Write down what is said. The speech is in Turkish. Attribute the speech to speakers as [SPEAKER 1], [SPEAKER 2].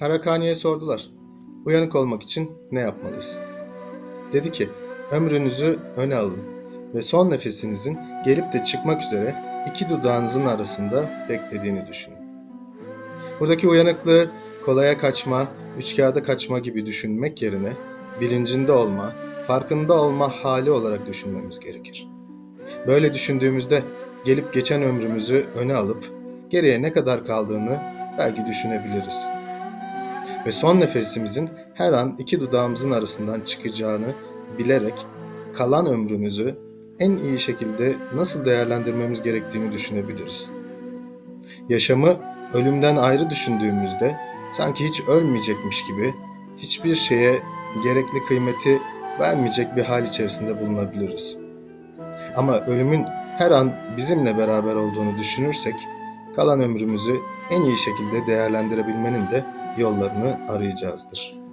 [SPEAKER 1] Harakani'ye sordular. Uyanık olmak için ne yapmalıyız? Dedi ki, ömrünüzü öne alın ve son nefesinizin gelip de çıkmak üzere iki dudağınızın arasında beklediğini düşünün. Buradaki uyanıklığı kolaya kaçma, üç kağıda kaçma gibi düşünmek yerine bilincinde olma, farkında olma hali olarak düşünmemiz gerekir. Böyle düşündüğümüzde gelip geçen ömrümüzü öne alıp geriye ne kadar kaldığını belki düşünebiliriz. Ve son nefesimizin her an iki dudağımızın arasından çıkacağını bilerek kalan ömrümüzü en iyi şekilde nasıl değerlendirmemiz gerektiğini düşünebiliriz. Yaşamı ölümden ayrı düşündüğümüzde sanki hiç ölmeyecekmiş gibi hiçbir şeye gerekli kıymeti vermeyecek bir hal içerisinde bulunabiliriz. Ama ölümün her an bizimle beraber olduğunu düşünürsek kalan ömrümüzü en iyi şekilde değerlendirebilmenin de yollarını arayacağızdır.